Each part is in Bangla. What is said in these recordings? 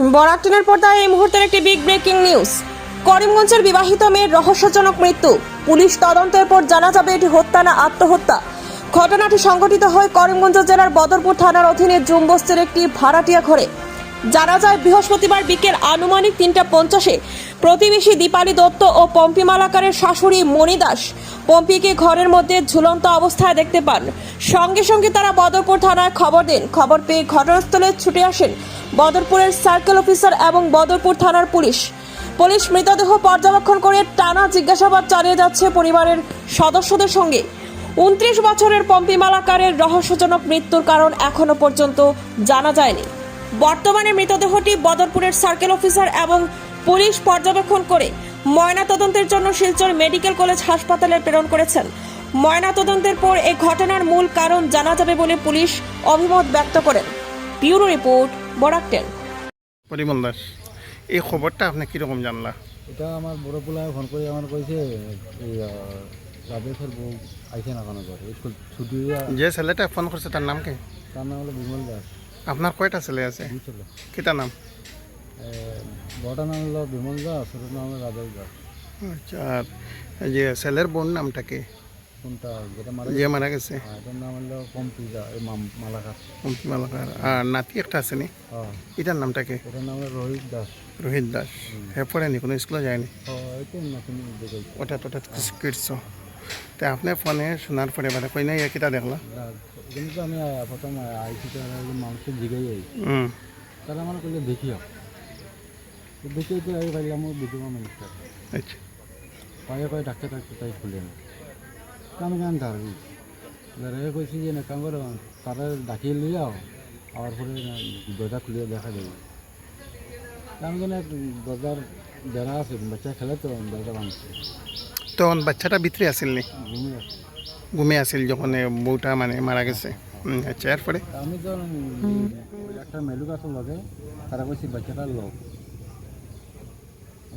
বরাকটনের পর্দায় এই মুহূর্তের একটি বিগ ব্রেকিং নিউজ করিমগঞ্জের বিবাহিত মেয়ের রহস্যজনক মৃত্যু। পুলিশ তদন্তের পর জানা যাবে এটি হত্যা না আত্মহত্যা। ঘটনাটি সংঘটিত হয় করিমগঞ্জ জেলার বদরপুর থানার অধীনে জুমবস্তির একটি ভাড়াটিয়া ঘরে। জানা যায়, বৃহস্পতিবার বিকেল আনুমানিক তিনটা পঞ্চাশে প্রতিবেশী দীপালি দত্ত ও পম্পি মালাকারের শাশুড়ি মণি দাস পম্পিকে ঘরের মধ্যে ঝুলন্ত অবস্থায় দেখতে পান। সঙ্গে সঙ্গে তারা বদরপুর থানায় খবর দেন। খবর পেয়ে ঘটনাস্থলে ছুটে আসেন বদরপুরের সার্কেল অফিসার এবং বদরপুর থানার পুলিশ। পুলিশ মৃতদেহ পর্যবেক্ষণ করে টানা জিজ্ঞাসাবাদ চালিয়ে যাচ্ছে পরিবারের সদস্যদের সঙ্গে। উনত্রিশ বছরের পম্পিমালাকারের রহস্যজনক মৃত্যুর কারণ এখনও পর্যন্ত জানা যায়নি। বর্তমানে মৃতদেহটি বদরপুরের সার্কেল অফিসার এবং পুলিশ পর্যবেক্ষণ করে ময়না তদন্তের জন্য শিলচর মেডিকেল কলেজ হাসপাতালে প্রেরণ করেছেন। ময়না তদন্তের পর এই ঘটনার মূল কারণ জানা যাবে বলে পুলিশ অভিমত ব্যক্ত করেন। ব্যুরো রিপোর্ট বরাকটেন পরিমল দাস এই খবরটা আপনি কীরকম জানলা? এটা আমার বড় পোলায় ফোন করে আমার কইছে এই রাজেশের বউ আইসে না কোনো ঘরে স্কুল ছুটি যে ছেলেটা ফোন করছে তার নাম কি? তার নাম হলো বিমল দাস। আপনার কয়টা ছেলে আছে? দুই ছিল। নাম? বড়টার নাম হলো বিমল দাস ছোটোর নাম হলো রাজেশ দাস। আচ্ছা যে ছেলের বোন নামটা কি? কোনটা যেটা মারা যে মারা গেছে হ্যাঁ, এটার নাম হলো পম্পি দা এই মাম- মালাকার পম্পি মালাকার আর নাতি একটা আছে নি হ্যাঁ এটার নামটা কি এটার নাম হলো রোহিত দাস রোহিত দাস হে পড়েনি কোনো স্কুলে যায়নি হ্যাঁ ওটা টোটা কিটছ তা আপনি ফোনে শোনার পরে মানে কই নাই কিতা দেখলা কিন্তু আমি প্রথম আইসি মানুষকে জিগাই যাই তারা আমার কইলে দেখিও তো দেখে তো এই পাইলাম দেখিব মানুষটা আচ্ছা পায়ে পায়ে ডাক্তার ডাক্তার তাই খুলে না আমি কেন ধরবি ধরে কইছি যে কাম করো তারা ডাকিয়ে লিয়ে আও আবার পরে দরজা খুলে দেখা যাবে। আমি কেন দরজার বেড়া আছে বাচ্চা খেলে তো দরজা ভাঙছে তখন বাচ্চাটা ভিতরে আসিল নি? ঘুমিয়ে আসিল যখন বউটা মানে মারা গেছে। হুম, আচ্ছা এরপরে? আমি তো একটা মেলুক আছে লগে তারা কইছি বাচ্চাটার লোক।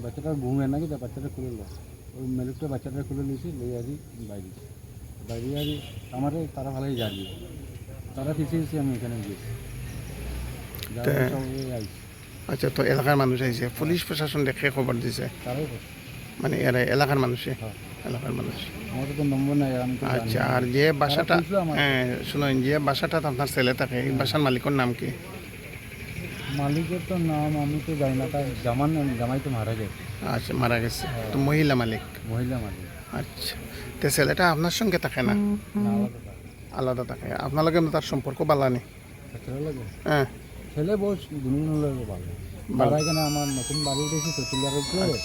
বাচ্চাটার ঘুমে নাকি তা বাচ্চাটা খুলে লোক ওই মেলুকটা বাচ্চাটা খুলে নিয়েছি লই আসি বাইরে। বাইরে আসি আমার তারা ভালোই জানি। তারা পিছিয়ে পিছিয়ে আমি এখানে গিয়েছি আচ্ছা তো এলাকার মানুষ আইছে। পুলিশ প্রশাসন দেখে খবর দিছে? মানে এরা এলাকার মানুষে? হ্যাঁ। এলাকার মানুষ। আমাদের তো নম্বর নাই আচ্ছা আর যে বাসাটা হ্যাঁ শুনুন যে বাসাটা আপনার ছেলে থাকে এই বাসার মালিকের নাম কি? মালিকের তো নাম আমি তো জানি না তার জামান জামাই তো মারা গেছে। আচ্ছা মারা গেছে। তো মহিলা মালিক? মহিলা মালিক। আচ্ছা। তো ছেলেটা আপনার সঙ্গে থাকে না? না আলাদা তার। আলাদা থাকে। আপনার লগে তার সম্পর্ক ছেলে লাগে? হ্যাঁ। ছেলে বউ ভালো এখানে আমার নতুন বাড়ি উঠেছি তো পিলার উপরে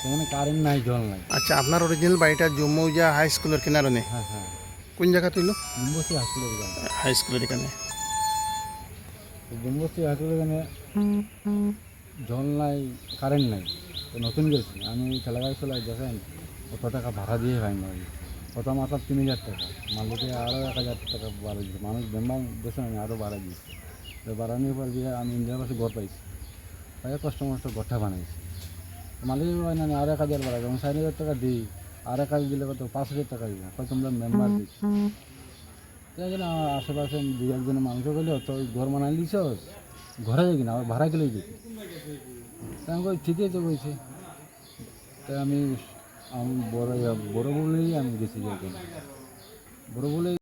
সেখানে কারেন্ট নাই জল নাই। আচ্ছা আপনার অরিজিনাল বাড়িটা জম্মুজা হাই স্কুলের কিনারে নেই? হ্যাঁ হ্যাঁ। কোন জায়গা তুইল? ডুম্বসি হাসপাতাল হাই স্কুলের এখানে। ডুম্বসি হাসপাতাল এখানে জল নাই কারেন্ট নাই। তো নতুন গেছি আমি ঠেলাগাড়ি চলাই, দেখেন, কত টাকা ভাড়া দিয়ে পাই না কত মাসে তিন হাজার টাকা। মালিকে আরও এক হাজার টাকা বাড়া দিয়েছে। মানুষ বেম্বার দেশে আমি আরও বাড়া দিয়েছি। তো বাড়ানোর পর গিয়ে আমি ইন্ডিয়ার পাশে ঘর পাইছি। তাই কষ্ট মষ্ট ঘরটা বানাইছি। মালিক হয় না আরও এক হাজার বাড়া যেমন ষাট হাজার টাকা দিই। আর এক হাজার দিলে কত? পাঁচ হাজার টাকা দিব তোমরা মেম্বার দিচ্ছি? আশেপাশে দু একজনের মানুষও বলল তো ঘর বানাই দিছ ঘরে যাই কিনা আবার ভাড়া গেলেই দিই তা আমি কই, ঠিকই তো বলছে। তা আমি আমি বড় বড় বলেই আমি গেছি বড় বলেই